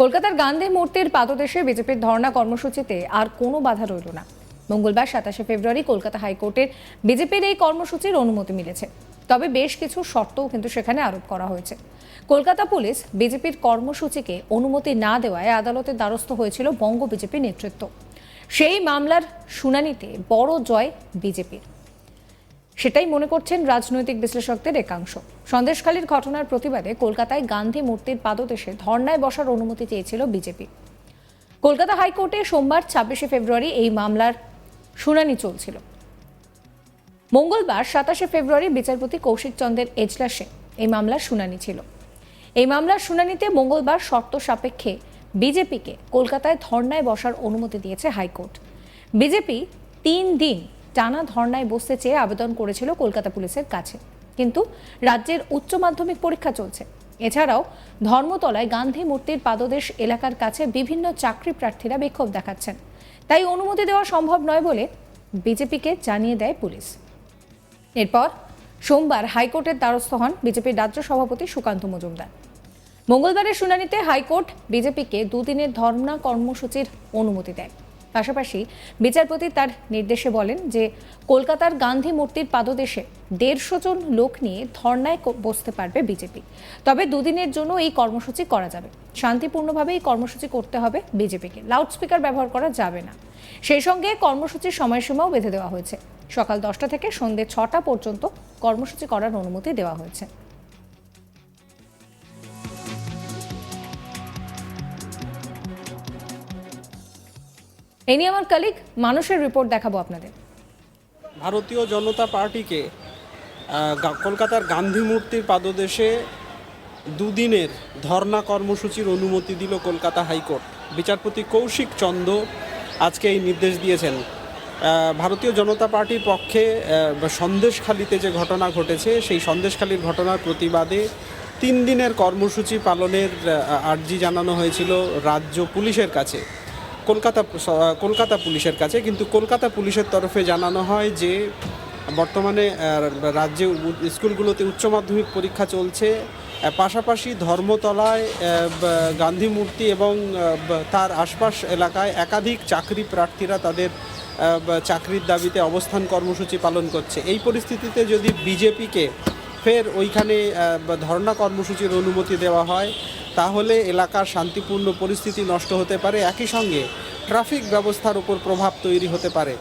কলকাতার গান্ধী মূর্তির পাদদেশে বিজেপির ধর্ণা কর্মসূচিতে আর কোনো বাধা রইল না। মঙ্গলবার সাতাশে ফেব্রুয়ারি কলকাতা হাইকোর্টের বিজেপির এই কর্মসূচির অনুমতি মিলেছে। তবে বেশ কিছু শর্তও কিন্তু সেখানে আরোপ করা হয়েছে। কলকাতা পুলিশ বিজেপির কর্মসূচিকে অনুমতি না দেওয়ায় আদালতের দ্বারস্থ হয়েছিল বঙ্গ বিজেপি নেতৃত্ব। সেই মামলার শুনানিতে বড় জয় বিজেপির। সেটাই মনে করছেন রাজনৈতিক বিশ্লেষকদের একাংশ। সন্দেশখালীর ঘটনার প্রতিবাদে কলকাতায় গান্ধী মূর্তির পাদদেশে ধর্নায় বসার অনুমতি চেয়েছিল বিজেপি। কলকাতা হাইকোর্টে সোমবার ছাব্বিশে ফেব্রুয়ারি এই মামলার শুনানি চলছিল। মঙ্গলবার সাতাশে ফেব্রুয়ারি বিচারপতি কৌশিক চন্দ্রের এজলাসে এই মামলার শুনানি ছিল। এই মামলার শুনানিতে মঙ্গলবার শর্ত সাপেক্ষে বিজেপিকে কলকাতায় ধর্নায় বসার অনুমতি দিয়েছে হাইকোর্ট। বিজেপি তিন দিন টানা ধর্নায় বসতে চেয়ে আবেদন করেছিল কলকাতা পুলিশের কাছে। কিন্তু রাজ্যের উচ্চ মাধ্যমিক পরীক্ষা চলছে। এছাড়াও ধর্মতলায় গান্ধী মূর্তির পাদদেশ এলাকার কাছে বিভিন্ন চাকরি প্রার্থীরা বিক্ষোভ দেখাচ্ছেন। তাই অনুমতি দেওয়া সম্ভব নয় বলে বিজেপিকে জানিয়ে দেয় পুলিশ। এরপর সোমবার হাইকোর্টের দ্বারস্থ হন বিজেপির রাজ্য সভাপতি সুকান্ত মজুমদার। মঙ্গলবারের শুনানিতে হাইকোর্ট বিজেপিকে দুদিনের ধর্মনা কর্মসূচির অনুমতি দেয়। পাশাপাশি বিচারপতি তার নির্দেশে বলেন যে কলকাতার গান্ধী মূর্তির পাদদেশে দেড়শো জন লোক নিয়ে ধর্নায় বসতে পারবে বিজেপি। তবে দুদিনের জন্য এই কর্মসূচি করা যাবে। শান্তিপূর্ণভাবে এই কর্মসূচি করতে হবে বিজেপিকে। লাউডস্পিকার ব্যবহার করা যাবে না। সেই সঙ্গে কর্মসূচির সময়সীমাও বেঁধে দেওয়া হয়েছে। সকাল দশটা থেকে সন্ধ্যে ছটা পর্যন্ত কর্মসূচি করার অনুমতি দেওয়া হয়েছে। এই নিয়ে আমার কালিক মানুষের রিপোর্ট দেখাবো আপনাদের। ভারতীয় জনতা পার্টিকে কলকাতার গান্ধী মূর্তির পাদদেশে দুদিনের ধর্না কর্মসূচির অনুমতি দিল কলকাতা হাইকোর্ট। বিচারপতি কৌশিক চন্দ আজকে এই নির্দেশ দিয়েছেন। ভারতীয় জনতা পার্টির পক্ষে সন্দেশখালিতে যে ঘটনা ঘটেছে, সেই সন্দেশখালির ঘটনার প্রতিবাদে তিন দিনের কর্মসূচি পালনের আর্জি জানানো হয়েছিল রাজ্য পুলিশের কাছে। কলকাতা কলকাতা পুলিশের কাছে, কিন্তু কলকাতা পুলিশের তরফে জানানো হয় যে বর্তমানে রাজ্যে স্কুলগুলোতে উচ্চ মাধ্যমিক পরীক্ষা চলছে। পাশাপাশি ধর্মতলায় গান্ধী মূর্তি এবং তার আশপাশ এলাকায় একাধিক চাকরি প্রার্থীরা তাদের চাকরির দাবিতে অবস্থান কর্মসূচি পালন করছে। এই পরিস্থিতিতে যদি বিজেপিকে ফের ওইখানে ধর্ণা কর্মসূচির অনুমতি দেওয়া হয় তাহলে এলাকার শান্তিপূর্ণ পরিস্থিতি নষ্ট হতে পারে। একই সঙ্গে ট্রাফিক ব্যবস্থার উপর প্রভাব তৈরি হতে পারে।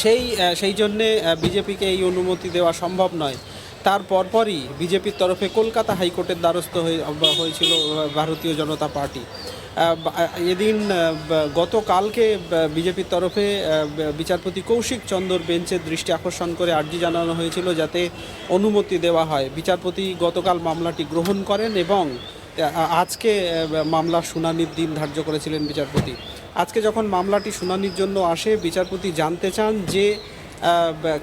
সেই সেই জন্যে বিজেপিকে এই অনুমতি দেওয়া সম্ভব নয়। তার পরপরই বিজেপির তরফে কলকাতা হাইকোর্টের দ্বারস্থ হয়ে হয়েছিল ভারতীয় জনতা পার্টি। এদিন গতকালকে বিজেপির তরফে বিচারপতি কৌশিক চন্দ্র বেঞ্চের দৃষ্টি আকর্ষণ করে আর্জি জানানো হয়েছিল যাতে অনুমতি দেওয়া হয়। বিচারপতি গতকাল মামলাটি গ্রহণ করেন এবং আজকে আহ, মামলার শুনানির দিন ধার্য করেছিলেন বিচারপতি। আজকে যখন মামলাটি শুনানির জন্য আসে বিচারপতি জানতে চান যে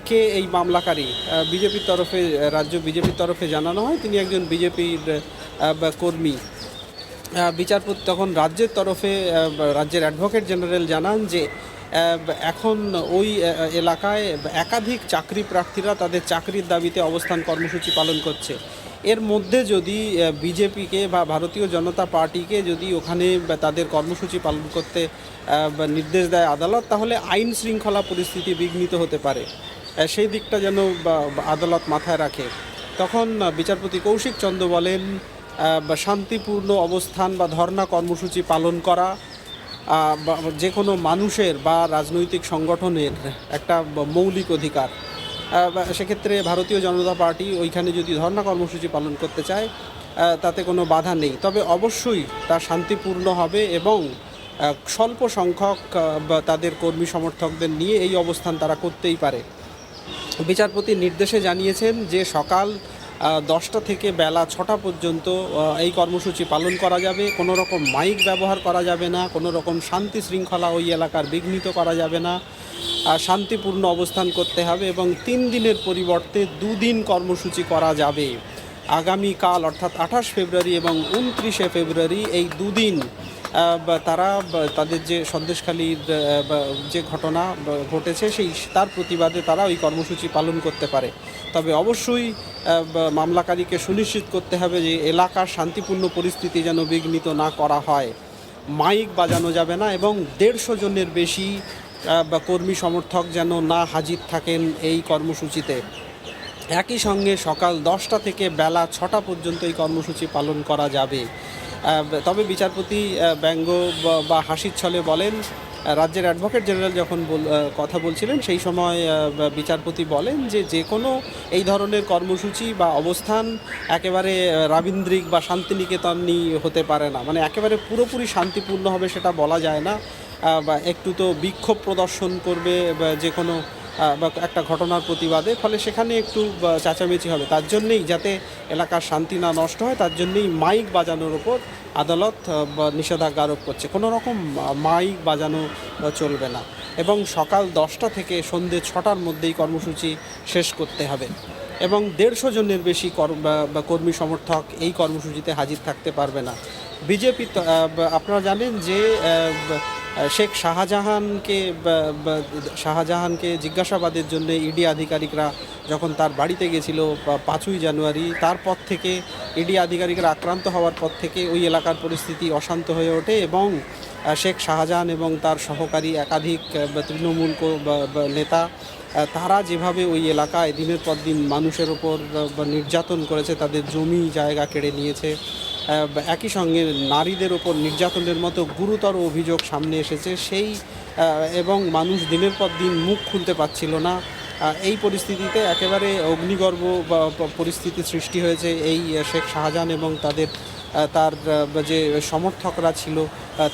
কে এই মামলাকারী। বিজেপির তরফে রাজ্য বিজেপির তরফে জানানো হয় তিনি একজন বিজেপির কর্মী। বিচারপতি তখন রাজ্যের তরফে রাজ্যের অ্যাডভোকেট জেনারেল জানান যে এখন ওই এলাকায় একাধিক চাকরি প্রার্থীরা তাদের চাকরির দাবিতে অবস্থান কর্মসূচি পালন করছে। এর মধ্যে যদি বিজেপিকে বা ভারতীয় জনতা পার্টিকে যদি ওখানে তাদের কর্মসূচি পালন করতে নির্দেশ দেয় আদালত, তাহলে আইন শৃঙ্খলা পরিস্থিতি বিঘ্নিত হতে পারে। সেই দিকটা যেন আদালত মাথায় রাখে। তখন বিচারপতি কৌশিক চন্দ্র বলেন শান্তিপূর্ণ অবস্থান বা ধর্ণা কর্মসূচি পালন করা যে কোনো মানুষের বা রাজনৈতিক সংগঠনের একটা মৌলিক অধিকার। সেক্ষেত্রে ভারতীয় জনতা পার্টি ওইখানে যদি ধর্ণা কর্মসূচি পালন করতে চায় তাতে কোনো বাধা নেই। তবে অবশ্যই তা শান্তিপূর্ণ হবে এবং স্বল্প সংখ্যক তাদের কর্মী সমর্থকদের নিয়ে এই অবস্থান তারা করতেই পারে। বিচারপতি নির্দেশে জানিয়েছেন যে সকাল দশটা থেকে বেলা ছটা পর্যন্ত এই কর্মসূচি পালন করা যাবে। কোনো রকম মাইক ব্যবহার করা যাবে না, কোনো রকম শান্তি শৃঙ্খলা ওই এলাকার বিঘ্নিত করা যাবে না। শান্তিপূর্ণ অবস্থান করতে হবে এবং তিন দিনের পরিবর্তে দুদিন কর্মসূচি করা যাবে। আগামীকাল অর্থাৎ আঠাশ ফেব্রুয়ারি এবং উনত্রিশে ফেব্রুয়ারি এই দুদিন তারা তাদের যে সন্দেশখালীর যে ঘটনা ঘটেছে সেই, তার প্রতিবাদে তারা ওই কর্মসূচি পালন করতে পারে। তবে অবশ্যই মামলাকারীকে সুনিশ্চিত করতে হবে যে এলাকার শান্তিপূর্ণ পরিস্থিতি যেন বিঘ্নিত না করা হয়। মাইক বাজানো যাবে না এবং দেড়শো জনের বেশি বা কর্মী সমর্থক যেন না হাজির থাকেন এই কর্মসূচিতে। একই সঙ্গে সকাল দশটা থেকে বেলা ছটা পর্যন্ত এই কর্মসূচি পালন করা যাবে। তবে বিচারপতি ব্যঙ্গ বা- হাসির ছলে বলেন রাজ্যের অ্যাডভোকেট জেনারেল যখন কথা বলছিলেন, সেই সময় বিচারপতি বলেন যে যে কোনো এই ধরনের কর্মসূচি বা অবস্থান একেবারে রাবীন্দ্রিক বা শান্তিনিকেতনই হতে পারে না। মানে একেবারে পুরোপুরি শান্তিপূর্ণ হবে সেটা বলা যায় না। বা একটু তো বিক্ষোভ প্রদর্শন করবে বা যে কোনো বা একটা ঘটনার প্রতিবাদে, ফলে সেখানে একটু চেঁচামেচি হবে। তার জন্যেই যাতে এলাকার শান্তি না নষ্ট হয়, তার জন্যেই মাইক বাজানোর ওপর আদালত নিষেধাজ্ঞা আরোপ করছে। কোনো রকম মাইক বাজানো চলবে না। এবং সকাল দশটা থেকে সন্ধে ছটার মধ্যেই কর্মসূচি শেষ করতে হবে। এবং দেড়শো জনের বেশি কর্মী সমর্থক এই কর্মসূচিতে হাজির থাকতে পারবে না। বিজেপি আপনারা জানেন যে শেখ শাহজাহানকে শাহজাহানকে জিজ্ঞাসাবাদের জন্য ইডি আধিকারিকরা যখন তার বাড়িতে গেছিল পাঁচই জানুয়ারি তারপর থেকে ইডি আধিকারিকরা আক্রান্ত হওয়ার পর থেকে ওই এলাকার পরিস্থিতি অশান্ত হয়ে ওঠে এবং শেখ শাহজাহান এবং তার সহকারী একাধিক তৃণমূল নেতা তারা যেভাবে ওই এলাকায় দিনের পর দিন মানুষের ওপর নির্যাতন করেছে, তাদের জমি জায়গা কেড়ে নিয়েছে একই সঙ্গে নারীদের ওপর নির্যাতনের মতো গুরুতর অভিযোগ সামনে এসেছে। সেই এবং মানুষ দিনের পর দিন মুখ খুলতে পারছিল না। এই পরিস্থিতিতে একেবারে অগ্নিগর্ভ পরিস্থিতি সৃষ্টি হয়েছে। এই শেখ শাহজাহান এবং তাদের তার যে সমর্থকরা ছিল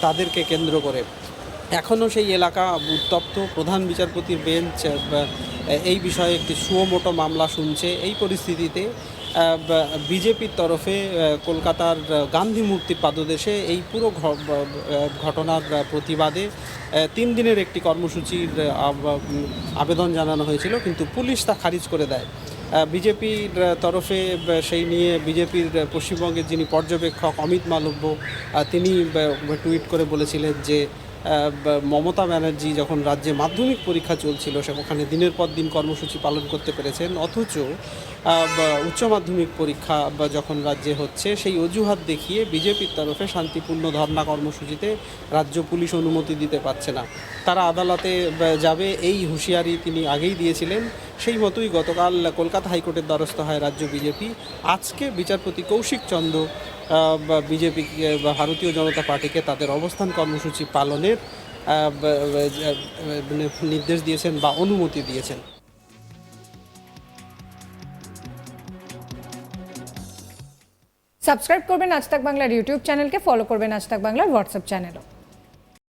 তাদেরকে কেন্দ্র করে। এখনও সেই এলাকা উত্তপ্ত। প্রধান বিচারপতির বেঞ্চ এই বিষয়ে একটি সুমোটো মামলা শুনছে। এই পরিস্থিতিতে বিজেপির তরফে কলকাতার গান্ধী মূর্তির পাদদেশে এই পুরো ঘটনার প্রতিবাদে তিন দিনের একটি কর্মসূচির আবেদন জানানো হয়েছিল, কিন্তু পুলিশ তা খারিজ করে দেয়। বিজেপির তরফে সেই নিয়ে বিজেপির পশ্চিমবঙ্গের যিনি পর্যবেক্ষক অমিত মালব্য তিনি টুইট করে বলেছিলেন যে মমতা ব্যানার্জি যখন রাজ্যে মাধ্যমিক পরীক্ষা চলছিল ওখানে দিনের পর দিন কর্মসূচি পালন করতে পেরেছেন, অথচ উচ্চ মাধ্যমিক পরীক্ষা বা যখন রাজ্যে হচ্ছে, সেই অজুহাত দেখিয়ে বিজেপির তরফে শান্তিপূর্ণ ধর্না কর্মসূচিতে রাজ্য পুলিশ অনুমতি দিতে পারছে না। তারা আদালতে যাবে, এই হুঁশিয়ারি তিনি আগেই দিয়েছিলেন। সেই মতোই গতকাল কলকাতা হাইকোর্টের দ্বারস্থ হয় রাজ্য বিজেপি। আজকে বিচারপতি কৌশিক চন্দ্র বিজেপি, বা ভারতীয় জনতা পার্টিকে তাদের অবস্থান কর্মসূচি পালনের মানে নির্দেশ দিয়েছেন বা অনুমতি দিয়েছেন। সাবস্ক্রাইব করবেন আজ তাক বাংলার ইউটিউব চ্যানেলকে, ফলো করবেন আজ তাক বাংলার হোয়াটসঅ্যাপ চ্যানেলও।